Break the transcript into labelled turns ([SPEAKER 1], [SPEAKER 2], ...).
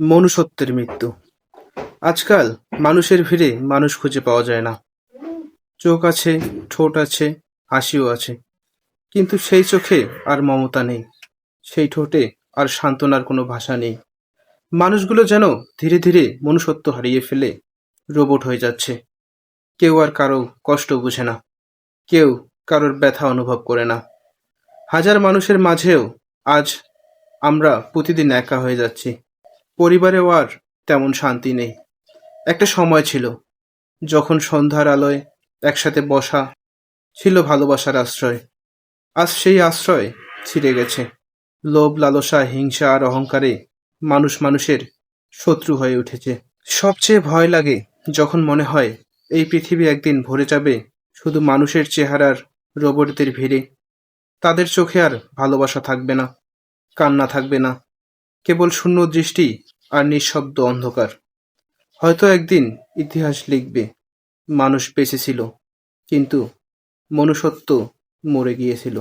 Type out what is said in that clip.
[SPEAKER 1] মনুষ্যত্বের মৃত্যু। আজকাল মানুষের ভিড়ে মানুষ খুঁজে পাওয়া যায় না। চোখ আছে, ঠোঁট আছে, হাসিও আছে। কিন্তু সেই চোখে আর মমতা নেই। সেই ঠোঁটে আর সান্ত্বনার কোনো ভাষা নেই। মানুষগুলো যেন ধীরে ধীরে মনুষ্যত্ব হারিয়ে ফেলে রোবট হয়ে যাচ্ছে। কেউ আর কারও কষ্ট বুঝে না। কেউ কারোর ব্যথা অনুভব করে না। হাজার মানুষের মাঝেও আজ আমরা প্রতিদিন একা হয়ে যাচ্ছি। পরিবারেও আর তেমন শান্তি নেই। একটা সময় ছিল যখন সন্ধ্যার আলোয় একসাথে বসা ছিল ভালোবাসার আশ্রয়। আজ সেই আশ্রয় ছিঁড়ে গেছে। লোভ, লালসা, হিংসা আর অহংকারে মানুষ মানুষের শত্রু হয়ে উঠেছে। সবচেয়ে ভয় লাগে যখন মনে হয় এই পৃথিবী একদিন ভরে যাবে শুধু মানুষের চেহারার রোবটদের ভিড়ে। তাদের চোখে আর ভালোবাসা থাকবে না, কান্না থাকবে না। কেবল শূন্য দৃষ্টি আর নিঃশব্দ অন্ধকার। হয়তো একদিন ইতিহাস লিখবে, মানুষ বেঁচে ছিল, কিন্তু মনুষ্যত্ব মরে গিয়েছিল।